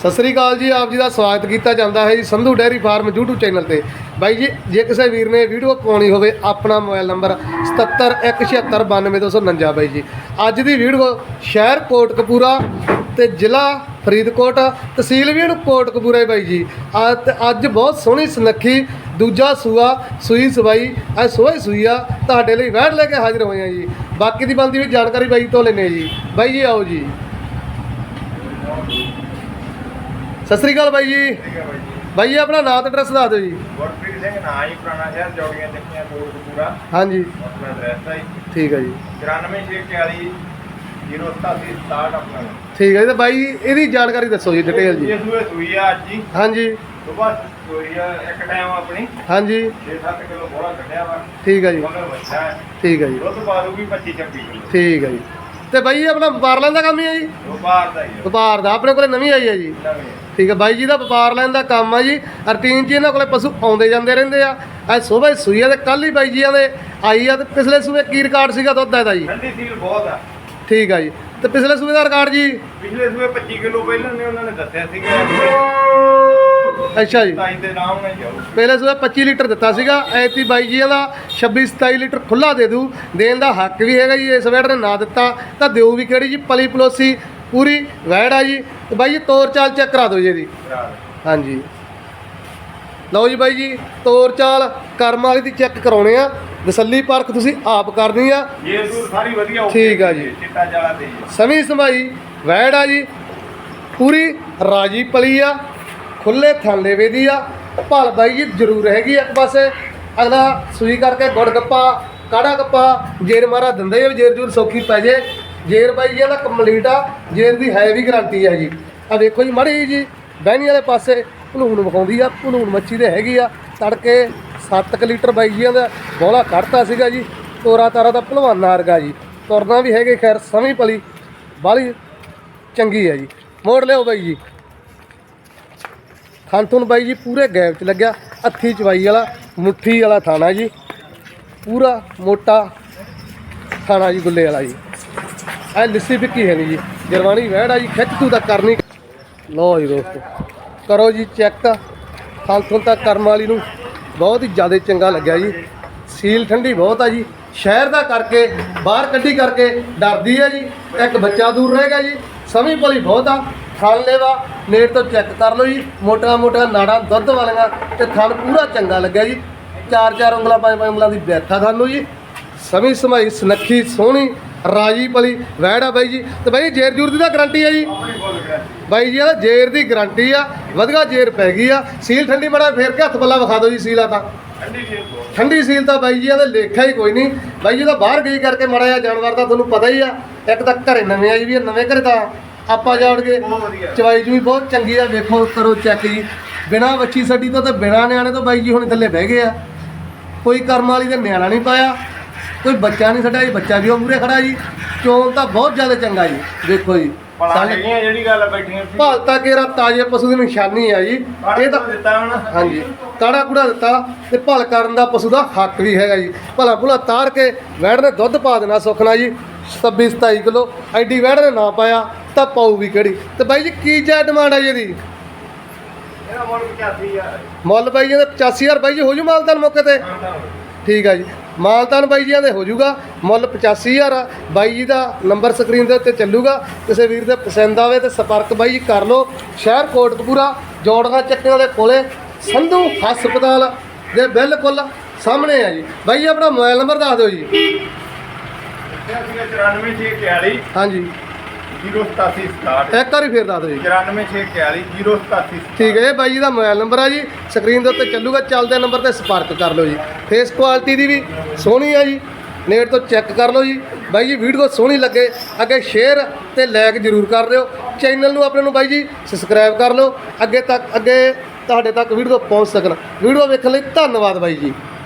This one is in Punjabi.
ਸਤਿ ਸ੍ਰੀ ਅਕਾਲ ਜੀ, ਆਪ ਜੀ ਦਾ ਸਵਾਗਤ ਕੀਤਾ ਜਾਂਦਾ ਹੈ ਜੀ Sandhu dairy farm YouTube channel ਤੇ। ਬਾਈ ਜੀ, ਜੇ ਕਿਸੇ ਵੀਰ ਨੇ ਵੀਡੀਓ ਪਾਉਣੀ ਹੋਵੇ, ਆਪਣਾ ਮੋਬਾਈਲ ਨੰਬਰ 7717692249 ਬਾਈ ਜੀ। ਅੱਜ ਦੀ ਵੀਡੀਓ ਸ਼ਹਿਰ ਕੋਟਕਪੂਰਾ ਤੇ ਜ਼ਿਲ੍ਹਾ ਫਰੀਦਕੋਟ, ਤਹਿਸੀਲ ਵੀ ਇਹਨੂੰ ਕੋਟਕਪੂਰਾ ਹੈ ਬਾਈ ਜੀ। ਅੱਜ ਅੱਜ ਬਹੁਤ ਸੋਹਣੀ ਸੁਨੱਖੀ, ਦੂਜਾ ਸੂਆ, ਸੂਈ ਸਵਾਈ ਅੱਜ ਸੋਏ ਸੂਈਆ ਤੁਹਾਡੇ ਲਈ ਵੈਟ ਲੈ ਕੇ ਹਾਜ਼ਰ ਹੋਏ ਆ ਜੀ। ਬਾਕੀ ਦੀ ਬੰਦੀ ਵੀ ਜਾਣਕਾਰੀ ਬਾਈ ਤੋਂ ਲੈਣੇ ਜੀ। ਬਾਈ ਜੀ, ਆਓ ਜੀ। ਸਤਿ ਸ੍ਰੀ ਅਕਾਲ ਬਾਈ ਜੀ। ਹੈ ਬਾਈ ਜੀ। ਆਪਣਾ ਨਾਮ ਤੇ ਐਡਰੈਸ ਦੱਸ ਦਿਓ ਜੀ। ਗੁਰਪ੍ਰੀਤ ਸਿੰਘ ਨਾਂ ਜੀ ਪੁਰਾਣਾ ਸ਼ਹਿਰ ਜੋੜੀਆਂ ਚੱਕੀਆਂ ਕੋਟਕਪੂਰਾ ਹਾਂਜੀ। ਆਪਣਾ ਐਡਰੈਸ ਹੈ ਠੀਕ ਹੈ ਜੀ। 94641 087 67 ਆਪਣਾ ਠੀਕ ਹੈ ਜੀ ਤੇ ਬਾਈ ਇਹਦੀ ਜਾਣਕਾਰੀ ਦੱਸੋ ਜੀ ਡਿਟੇਲ ਜੀ। ਇਹ ਸੂਏ ਸੂਈ ਆ ਅੱਜ ਜੀ ਹਾਂਜੀ। ਸਵੇਰ ਸੂਈ ਆ ਇੱਕ ਟਾਈਮ ਆਪਣੀ। ਹਾਂਜੀ। 6-7 ਕਿਲੋ ਬੋਲਾ ਕੱਢਿਆ ਵਾ। ਠੀਕ ਹੈ ਜੀ। ਮਗਰ ਬੱਚਾ ਹੈ ਠੀਕ ਹੈ ਜੀ। ਦੁੱਧ ਪਾ ਦੂਗੀ 25-26 ਕਿਲੋ। ਠੀਕ ਹੈ ਜੀ। ਤੇ ਬਾਈ ਆਪਣਾ ਵਪਾਰ ਲੈਣ ਦਾ ਕੰਮ ਹੀ ਹੈ ਜੀ? ਬਾਹਰ ਦਾ ਹੀ ਵਪਾਰ ਦਾ ਆਪਣੇ ਕੋਲੇ ਨਵੀਂ ਆਈ ਹੈ ਜੀ। ਨਵੇਂ। ਠੀਕ ਹੈ ਬਾਈ ਜੀ ਦਾ ਵਪਾਰ ਲੈਣ ਦਾ ਕੰਮ ਆ ਜੀ। ਰੂਟੀਨ 'ਚ ਇਹਨਾਂ ਕੋਲੇ ਪਸ਼ੂ ਆਉਂਦੇ ਜਾਂਦੇ ਰਹਿੰਦੇ ਆ। ਅੱਜ ਸਵੇਰ ਸੂਈ ਆ ਤੇ ਕੱਲ ਹੀ ਬਾਈ ਜੀਆਂ ਦੇ ਆਈ ਆ ਤੇ ਪਿਛਲੇ ਸੂਏ ਕੀ ਰਿਕਾਰਡ ਸੀਗਾ ਦੁੱਧ ਦਾ ਇਹਦਾ ਜੀ? ਠੰਡੀ ਸੀਲ ਬਹੁਤ ਆ। ਠੀਕ ਆ ਜੀ। ਤੇ ਪਿਛਲੇ ਸੂਏ ਦਾ ਰਿਕਾਰਡ ਜੀ? ਪਿਛਲੇ ਸੂਏ 25 ਕਿਲੋ ਪਹਿਲਾਂ ਨੇ ਉਹਨਾਂ ਨੇ ਦੱਸਿਆ ਸੀਗਾ। ਅੱਛਾ ਜੀ। 27 ਦੇ ਨਾਮ ਨਾਲ ਜਾਊ ਪਹਿਲੇ ਸੂਏ 25 ਲੀਟਰ ਦਿੱਤਾ ਸੀਗਾ। ਐਤੀ ਬਾਈ ਜੀ ਦਾ 26 27 ਲੀਟਰ ਖੁੱਲਾ ਦੇ ਦੂ ਦੇਣ ਦਾ ਹੱਕ ਵੀ ਹੈਗਾ ਜੀ ਇਸ ਵੇੜ ਨੇ ਨਾ ਦਿੱਤਾ। ਤਾਂ ਦਿਓ ਵੀ ਕਿਹੜੀ ਜੀ ਪਲੀ ਪਲੋਸੀ ਪੂਰੀ ਵੈੜ ਆ ਜੀ। ਤੇ ਬਾਈ ਜੀ ਤੋਰ ਚਾਲ ਚੈੱਕ ਕਰਾ ਦਿਓ ਜੀ ਇਹਦੀ। ਹਾਂਜੀ। ਲਓ ਜੀ ਬਾਈ ਜੀ ਤੋਰ ਚਾਲ ਕਰਮ ਵਾਲੀ ਦੀ ਚੈੱਕ ਕਰਾਉਣੇ ਆ। ਤਸੱਲੀ ਪਰਖ ਤੁਸੀਂ ਆਪ ਕਰਨੀ ਆ। ਇਹ ਦੂਰ ਸਾਰੀ ਵਧੀਆ ਠੀਕ ਆ ਜੀ। ਚਿੱਟਾ ਜਾਲਾ ਤੇ ਜੀ ਸਮੀ ਸਮਾਈ ਵੈੜ ਆ ਜੀ। ਪੂਰੀ ਰਾਜੀ ਪਲੀ ਆ। ਖੁੱਲੇ ਥਾਲੇ ਵੇਦੀ ਆ। ਭਲ ਬਾਈ ਜੀ ਜ਼ਰੂਰ ਹੈਗੀ ਇੱਕ ਪਾਸੇ। ਅਗਲਾ ਸੂਈ ਕਰਕੇ ਗੁੜ ਗੱਪਾ ਕਾੜਾ ਗੱਪਾ ਜੇਰ ਮਾਰਾ ਦਿੰਦੇ ਆ ਜੇਰ ਜੂਰ ਸੌਖੀ ਪੈ ਜੇ। ਜੇਰ ਬਾਈ ਜੀ ਇਹਦਾ ਕੰਪਲੀਟ ਆ ਜੇਰ ਦੀ ਹੈ ਵੀ ਗਾਰੰਟੀ ਆ ਜੀ ਆ ਦੇਖੋ ਜੀ, ਮੜੀ ਜੀ ਬਹਿਣੀ ਵਾਲੇ ਪਾਸੇ ਭਲੂਣ ਵਿਖਾਉਂਦੀ ਆ ਭਲੂਣ ਮੱਛੀ ਦੇ ਹੈਗੀ ਆ। ਤੜਕੇ 7 ਲੀਟਰ ਬਾਈ ਜੀਆਂ ਦਾ ਬੋਲਾ ਕੱਢਤਾ ਸੀਗਾ ਜੀ, ਤੋਰਾ ਤਾਰਾ ਦਾ ਭਲਵਾਨਾ ਵਰਗਾ ਜੀ। ਤੁਰਨਾ ਵੀ ਹੈਗੇ ਖੈਰ, ਸਮੀ ਪਲੀ ਬਾਲੀ ਚੰਗੀ ਹੈ ਜੀ। ਮੋੜ ਲਿਓ ਬਾਈ ਜੀ। ਖਾਨਤੂਨ ਬਾਈ ਜੀ ਪੂਰੇ ਗੈਪ 'ਚ ਲੱਗਿਆ, ਅੱਥੀ ਚਵਾਈ ਵਾਲਾ, ਮੁੱਠੀ ਵਾਲਾ ਥਾਣਾ ਜੀ। ਪੂਰਾ ਮੋਟਾ ਥਾਣਾ ਜੀ, ਗੁੱਲੇ ਵਾਲਾ ਜੀ। ਐ ਲਿੱਸੀ ਵਿੱਕੀ ਹੈ ਨਹੀਂ ਜੀ। ਜਰਵਾਣੀ ਆ ਜੀ, ਖਿੱਚ ਤੂੰ ਤਾਂ ਕਰਨੀ। ਲਓ ਜੀ ਦੋਸਤੋ, ਕਰੋ ਜੀ ਚੈੱਕ ਤਾਂ। ਖਾਨਤੂਨ ਤਾਂ ਕਰਮ ਵਾਲੀ ਨੂੰ ਬਹੁਤ ਹੀ ਜ਼ਿਆਦਾ ਚੰਗਾ ਲੱਗਿਆ ਜੀ। ਸੀਲ ਠੰਡੀ ਬਹੁਤ ਆ ਜੀ। ਸ਼ਹਿਰ ਦਾ ਕਰਕੇ, ਬਾਹਰ ਕੱਢੀ ਕਰਕੇ ਡਰਦੀ ਹੈ ਜੀ। ਇੱਕ ਬੱਚਾ ਦੂਰ ਰਹੇਗਾ ਜੀ। ਸਮੀ ਭਲੀ ਬਹੁਤ ਆ। ਥਣ ਲੈਵਾ ਨੇੜ ਤੋਂ ਚੈੱਕ ਕਰ ਲਓ ਜੀ। ਮੋਟਾ ਮੋਟਾ ਨਾੜਾਂ ਦੁੱਧ ਵਾਲੀਆਂ ਤੇ ਥਣ ਪੂਰਾ ਚੰਗਾ ਲੱਗਿਆ ਜੀ। ਚਾਰ ਚਾਰ ਉਂਗਲਾਂ, ਪੰਜ ਪੰਜ ਉਂਗਲਾਂ ਦੀ ਬੈਠਾ ਤੁਹਾਨੂੰ ਜੀ। ਸਮੀ ਸਮਾਈ ਸੁਨੱਖੀ ਸੋਹਣੀ ਰਾਜੀ ਵੈੜ ਆ ਬਾਈ ਜੀ। ਤੇ ਬਾਈ ਜੇਰ ਜੂਰ ਦੀ ਤਾਂ ਗਾਰੰਟੀ ਹੈ ਜੀ। ਬਾਈ ਜੀ ਇਹਦਾ ਜੇਰ ਦੀ ਗਾਰੰਟੀ ਆ ਵਧੀਆ ਜੇਰ ਪੈ ਗਈ ਆ। ਸੀਲ ਠੰਡੀ ਮੜਾ ਫੇਰ ਕੇ ਹੱਥ ਬੱਲਾ ਵਿਖਾ ਦਿਓ ਜੀ ਸੀਲਾ ਤਾਂ। ਠੰਡੀ ਜੀ ਸੀਲ ਤਾਂ ਬਾਈ ਜੀ ਇਹਦਾ ਲੇਖਾ ਹੀ ਕੋਈ ਨਹੀਂ। ਬਾਈ ਜੀ ਤਾਂ ਬਾਹਰ ਗਈ ਕਰਕੇ ਮੜਾ ਜਿਹਾ ਜਾਨਵਰ ਦਾ ਤੁਹਾਨੂੰ ਪਤਾ ਹੀ ਆ। ਇੱਕ ਤਾਂ ਘਰੇ ਨਵੇਂ ਆਈ ਵੀ ਆ, ਨਵੇਂ ਘਰੇ ਤਾਂ ਆਪਾਂ ਜਾਣਗੇ। ਚਵਾਈ ਚੂਈ ਬਹੁਤ ਚੰਗੀ ਆ ਵੇਖੋ ਕਰੋ ਚੈੱਕ ਜੀ। ਬਿਨਾ ਵੱਛੀ ਛੱਡੀ ਤੋਂ ਤੇ ਬਿਨਾ ਨਿਆਣੇ ਤੋਂ ਬਾਈ ਜੀ ਹੁਣ ਥੱਲੇ ਬਹਿ ਗਏ ਆ। ਕੋਈ ਕਰਮ ਵਾਲੀ ਦੇ ਨਿਆਣਾ ਨਹੀਂ ਪਾਇਆ। ਕੋਈ ਬੱਚਾ ਨਹੀਂ ਛੱਡਿਆ ਜੀ ਬੱਚਾ ਵੀ ਉਹ ਮੂਰੇ ਖੜਾ ਜੀ। ਚੋਲ ਤਾਂ ਬਹੁਤ ਜ਼ਿਆਦਾ ਚੰਗਾ ਜੀ ਦੇਖੋ ਜੀ। ਪਲਾ ਸਾਡੇ ਹੈਗੀਆਂ ਜਿਹੜੀ ਗੱਲ ਬੈਠੀਆਂ ਸੀ। ਭਾਲਤਾ ਕੇਰਾ ਤਾਜ਼ੇ ਪਸ਼ੂ ਦੀ ਨਿਸ਼ਾਨੀ ਆ ਜੀ। ਇਹ ਤਾਂ ਦਿੱਤਾ ਹੁਣ ਹਾਂਜੀ ਕਾੜਾ ਕੁੜਾ ਦਿੱਤਾ ਤੇ ਭਲ ਕਰਨ ਦਾ ਪਸ਼ੂ ਦਾ ਹੱਕ ਵੀ ਹੈਗਾ ਜੀ। ਭਲਾ ਭੁਲਾ ਤਾਰ ਕੇ ਵੈੜ ਨੇ ਦੁੱਧ ਪਾ ਦੇਣਾ ਸੁਖਣਾ ਜੀ 26 27 ਕਿਲੋ। ਐਡੀ ਵੈੜ ਨੇ ਨਾ ਪਾਇਆ ਤਾਂ ਪਾਊ ਵੀ ਕਿਹੜੀ। ਤੇ ਬਾਈ ਜੀ ਕੀ ਜੈ ਡਿਮਾਂਡ ਆ ਜੀ ਇਹਦੀ? ਇਹਦਾ ਮੁੱਲ 85 ਆ ਮੁੱਲ ਬਾਈ ਜੀ ਦਾ 85000 ਬਾਈ ਜੀ ਹੋ ਜੂ ਮਾਲਦਾਨ ਮੌਕੇ ਤੇ? ਠੀਕ ਆ ਜੀ। ਮਾਲਦਾਨ ਬਾਈ ਜੀਆਂ ਦੇ ਹੋ ਜੂਗਾ ਮੁੱਲ 85000 ਆ ਬਾਈ ਜੀ ਦਾ ਨੰਬਰ ਸਕਰੀਨ ਦੇ ਉੱਤੇ ਚੱਲੂਗਾ ਕਿਸੇ ਵੀਰ ਦੇ ਪਸੰਦ ਆਵੇ ਤੇ ਸੰਪਰਕ ਬਾਈ ਜੀ ਕਰ ਲਓ ਸ਼ਹਿਰ ਕੋਟਕਪੂਰਾ ਜੋੜਗਾ ਚੱਕਿਆਂ ਦੇ ਕੋਲੇ ਸੰਧੂ ਹਸਪਤਾਲ ਦੇ ਬਿਲਕੁਲ ਸਾਹਮਣੇ ਆ ਜੀ ਬਾਈ ਜੀ ਆਪਣਾ ਮੋਬਾਈਲ ਨੰਬਰ ਦੱਸ ਦਿਓ ਜੀ ਇਹ ਸੀਗਾ 94641 ਹਾਂਜੀ 087 67 ਇੱਕ ਵਾਰੀ ਫੇਰ ਦੱਸ ਦਿਓ ਜੀ। 94641 087 ਠੀਕ ਹੈ ਇਹ ਬਾਈ ਜੀ ਦਾ ਮੋਬਾਈਲ ਨੰਬਰ ਆ ਜੀ। ਸਕਰੀਨ ਦੇ ਉੱਤੇ ਚੱਲੂਗਾ ਚੱਲਦੇ ਨੰਬਰ ਤੇ ਸੰਪਰਕ ਕਰ ਲਓ ਜੀ। ਫੇਸ ਕੁਆਲਿਟੀ ਦੀ ਵੀ ਸੋਹਣੀ ਆ ਜੀ। ਨੇੜ ਤੋਂ ਚੈੱਕ ਕਰ ਲਓ ਜੀ। ਬਾਈ ਜੀ ਵੀਡੀਓ ਸੋਹਣੀ ਲੱਗੇ ਅੱਗੇ ਸ਼ੇਅਰ ਤੇ ਲਾਈਕ ਜ਼ਰੂਰ ਕਰ ਦਿਓ। ਚੈਨਲ ਨੂੰ ਆਪਣੇ ਨੂੰ ਬਾਈ ਜੀ ਸਬਸਕ੍ਰਾਈਬ ਕਰ ਲਓ। ਅੱਗੇ ਤੱਕ ਅੱਗੇ ਤੁਹਾਡੇ ਤੱਕ ਵੀਡੀਓ ਪਹੁੰਚ ਸਕਣ। ਵੀਡੀਓ ਵੇਖਣ ਲਈ ਧੰਨਵਾਦ ਬਾਈ ਜੀ।